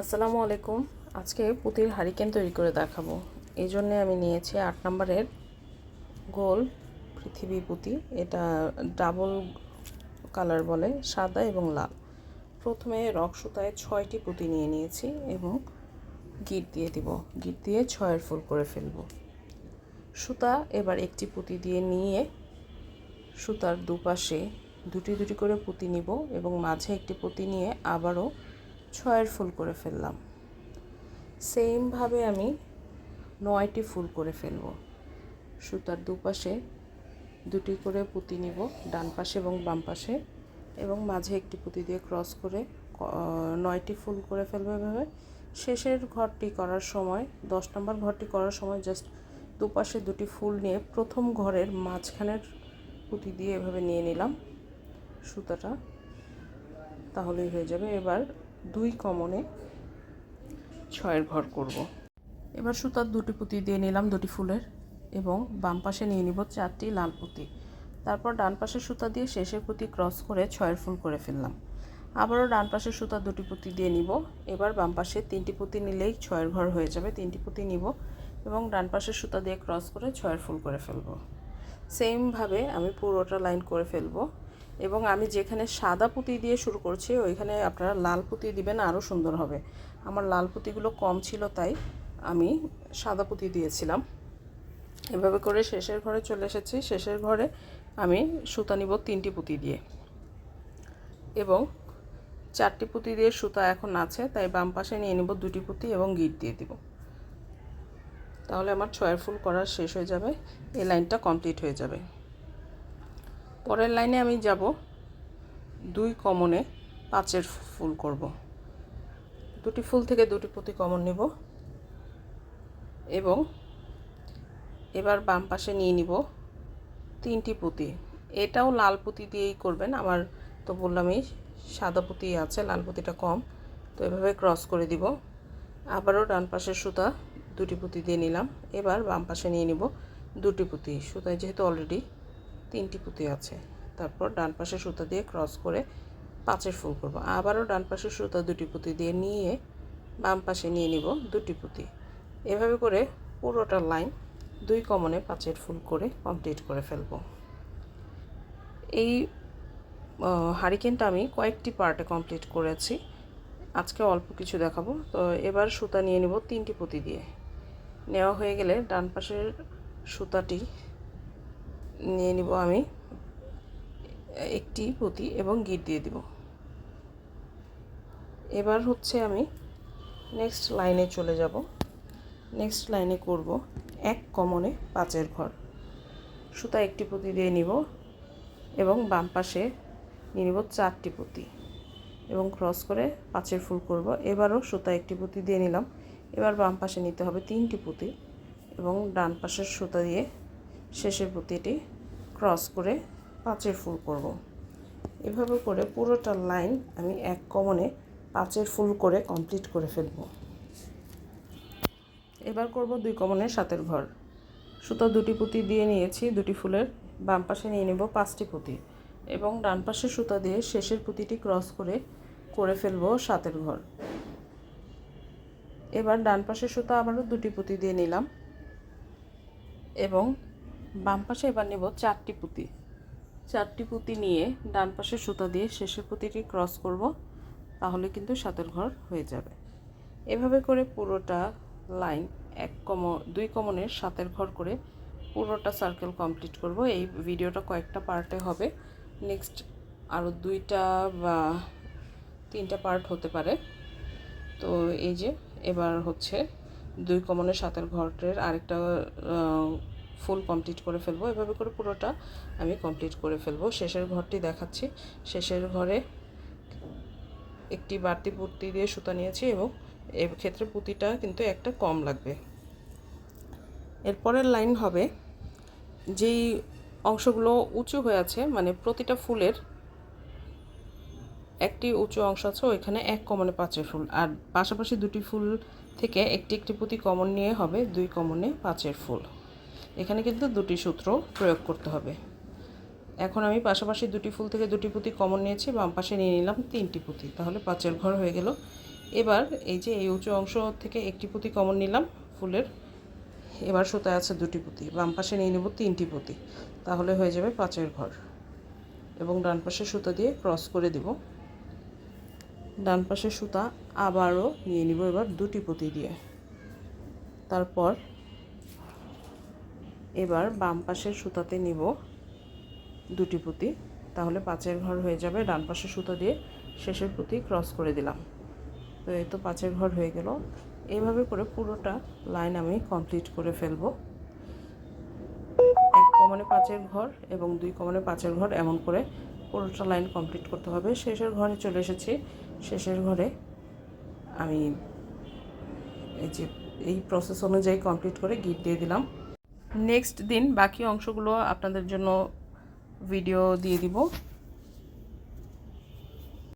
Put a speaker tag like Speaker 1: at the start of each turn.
Speaker 1: আসসালামু আলাইকুম। আজকে পুঁতির হারিকেন তৈরি করে দেখাবো। এই জন্যে আমি নিয়েছি আট নম্বরের গোল পৃথিবী পুঁতি। এটা ডাবল কালার বলে, সাদা এবং লাল। প্রথমে রক সুতায় ছয়টি পুঁতি নিয়ে নিয়েছি এবং গিট দিয়ে দিব। গিট দিয়ে ছয়ের ফুল করে ফেলব। সুতা এবার একটি পুঁতি দিয়ে নিয়ে সুতার দুপাশে দুটি দুটি করে পুঁতি নিব এবং মাঝে একটি পুঁতি নিয়ে আবারও ছয়ের ফুল করে ফেললাম। সেমভাবে আমি নয়টি ফুল করে ফেলব। সুতার দুপাশে দুটি করে পুঁতি নিব, ডান পাশে এবং বাম পাশে এবং মাঝে একটি পুঁতি দিয়ে ক্রস করে নয়টি ফুল করে ফেলব এভাবে। শেষের ঘরটি করার সময়, দশ নম্বর ঘরটি করার সময় জাস্ট দুপাশে দুটি ফুল নিয়ে প্রথম ঘরের মাঝখানের পুঁতি দিয়ে এভাবে নিয়ে নিলাম সুতাটা, তাহলেই হয়ে যাবে। এবার দুই কমনে ছয়ের ঘর করব। এবার সুতার দুটি পুঁতি দিয়ে নিলাম দুটি ফুলের এবং বাম পাশে নিয়ে নিব চারটি লাল পুঁতি। তারপর ডান পাশের সুতা দিয়ে শেষের পুঁতি ক্রস করে ছয়ের ফুল করে ফেললাম। আবারও ডান পাশের সুতা দুটি পুঁতি দিয়ে নিব। এবার বাম পাশে তিনটি পুঁতি নিলেই ছয়ের ঘর হয়ে যাবে। তিনটি পুঁতি নিব এবং ডান পাশের সুতা দিয়ে ক্রস করে ছয়ের ফুল করে ফেলব। সেমভাবে আমি পুরোটা লাইন করে ফেলব। এবং আমি যেখানে সাদা পুঁতি দিয়ে শুরু করছি, ওইখানে আপনারা লাল পুঁতি দিবেন, আরও সুন্দর হবে। আমার লাল পুঁতিগুলো কম ছিল তাই আমি সাদা পুঁতি দিয়েছিলাম। এভাবে করে শেষের ঘরে চলে এসেছি। শেষের ঘরে আমি সুতা নিব তিনটি পুঁতি দিয়ে। এবং চারটি পুঁতি দিয়ে সুতা এখন আছে, তাই বাম পাশে নিয়ে নিব দুটি পুঁতি এবং গিট দিয়ে দিব। তাহলে আমার ছয়ের ফুল করা শেষ হয়ে যাবে, এই লাইনটা কমপ্লিট হয়ে যাবে। পরের লাইনে আমি যাব দুই কমনে পাঁচের ফুল করব। দুটি ফুল থেকে দুটি পুঁতি কমন নিব এবং এবার বাম পাশে নিয়ে নিব তিনটি পুঁতি। এটাও লাল পুঁতি দিয়েই করবেন, আমার তো বললামই সাদা পুঁতি আছে, লাল পুঁতিটা কম, তো এভাবে ক্রস করে দিব। আবারও ডান পাশের সুতা দুটি পুঁতি দিয়ে নিলাম, এবার বাম পাশে নিয়ে নিব দুটি পুঁতি। সুতায় যেহেতু অলরেডি তিনটি পুঁতি আছে। তারপর ডান পাশে সুতা দিয়ে ক্রস করে পাঁচের ফুল করব। আবারও ডান পাশে সুতা দুটি পুঁতি দিয়ে নিয়ে বাম পাশে নিয়ে নিব দুটি পুঁতি। এভাবে করে পুরোটা লাইন দুই কমনে পাঁচের ফুল করে কমপ্লিট করে ফেলব। এই হারিকেনটা আমি কয়েকটি পার্টে কমপ্লিট করেছি। আজকে অল্প কিছু দেখাবো। তো এবার সুতা নিয়ে নিব তিনটি পুঁতি দিয়ে। নেওয়া হয়ে গেলে ডান পাশের সুতাটি নিয়ে নিব আমি। একটি পুঁতি এবং গিট দিয়ে দিব। এবার হচ্ছে আমি নেক্সট লাইনে চলে যাব। নেক্সট লাইনে করব এক কমনে পাঁচের ঘর। সুতা একটি পুঁতি দিয়ে নিব এবং বাম পাশে নিয়ে নিব চারটি পুঁতি এবং ক্রস করে পাঁচের ফুল করব। এবারও সুতা একটি পুঁতি দিয়ে নিলাম। এবার বাম পাশে নিতে হবে তিনটি পুঁতি এবং ডান পাশের সুতা দিয়ে শেষের পুঁতিটি ক্রস করে পাঁচের ফুল করব। এভাবে করে পুরোটা লাইন আমি এক কমনে পাঁচের ফুল করে কমপ্লিট করে ফেলব। এবার করব দুই কমনের সাতের ঘর। সুতো দুটি পুঁতি দিয়ে নিয়েছি, দুটি ফুলের বাম পাশে নিয়ে নেব পাঁচটি পুঁতি এবং ডান পাশে সুতা দিয়ে শেষের পুঁতিটি ক্রস করে করে ফেলব সাতের ঘর। এবার ডান পাশের সুতা আবারও দুটি পুঁতি দিয়ে নিলাম এবং বাম পাশে এবার নেব চারটি পুঁতি। চারটি পুঁতি নিয়ে ডান পাশে সুতা দিয়ে শেষের পুঁতিটি ক্রস করব, তাহলে কিন্তু সাতের ঘর হয়ে যাবে। এভাবে করে পুরোটা লাইন এক কম, দুই কমনের সাতের ঘর করে পুরোটা সার্কেল কমপ্লিট করব। এই ভিডিওটা কয়েকটা পার্টে হবে। নেক্সট আরও দুইটা বা তিনটা পার্ট হতে পারে। তো এই যে, এবার হচ্ছে দুই কমনের সাতের ঘরের আরেকটা ফুল কমপ্লিট করে ফেলব। এভাবে করে পুরোটা আমি কমপ্লিট করে ফেলব। শেষের ঘরটি দেখাচ্ছি। শেষের ঘরে একটি বাড়তি পুঁতি দিয়ে সুতা নিয়েছি এবং ক্ষেত্রে পুঁতিটা কিন্তু একটা কম লাগবে। এরপরের লাইন হবে, যেই অংশগুলো উঁচু হয়ে আছে মানে প্রতিটা ফুলের একটি উঁচু অংশ আছে, ওইখানে এক কমনে পাঁচের ফুল। আর পাশাপাশি দুটি ফুল থেকে একটি একটি পুঁতি কমন নিয়ে হবে, দুই কমনে পাঁচের ফুল। এখানে কিন্তু দুটি সূত্র প্রয়োগ করতে হবে। এখন আমি পাশাপাশি দুটি ফুল থেকে দুটি পুঁতি কমন নিয়েছি, বাম পাশে নিয়ে নিলাম তিনটি পুঁতি। তাহলে পাঁচের ঘর হয়ে গেল। এবার এই যে এই উঁচু অংশ থেকে একটি পুঁতি কমন নিলাম ফুলের, এবার সুতায় আছে দুটি পুঁতি। বাম পাশে নিয়ে নেব তিনটি পুঁতি। তাহলে হয়ে যাবে পাঁচের ঘর। এবং ডান পাশে সুতা দিয়ে ক্রস করে দিব। ডান পাশে সুতা আবারও নিয়ে নিব এবার দুটি পুঁতি দিয়ে। তারপর এবার বাম পাশের সুতাতে নিব দুটি পুঁতি। তাহলে পাঁচের ঘর হয়ে যাবে। ডান পাশে সুতো দিয়ে শেষের পুঁতি ক্রস করে দিলাম। তো এই তো পাঁচের ঘর হয়ে গেল। এইভাবে করে পুরোটা লাইন আমি কমপ্লিট করে ফেলব। এক কমনে পাঁচের ঘর এবং দুই কমনে পাঁচের ঘর এমন করে পুরোটা লাইন কমপ্লিট করতে হবে। শেষের ঘরে চলে এসেছি। শেষের ঘরে আমি এই যে, এই প্রসেস অনুযায়ী কমপ্লিট করে গিট দিয়ে দিলাম। নেক্সট দিন বাকি অংশগুলো আপনাদের জন্য ভিডিও দিয়ে দিব।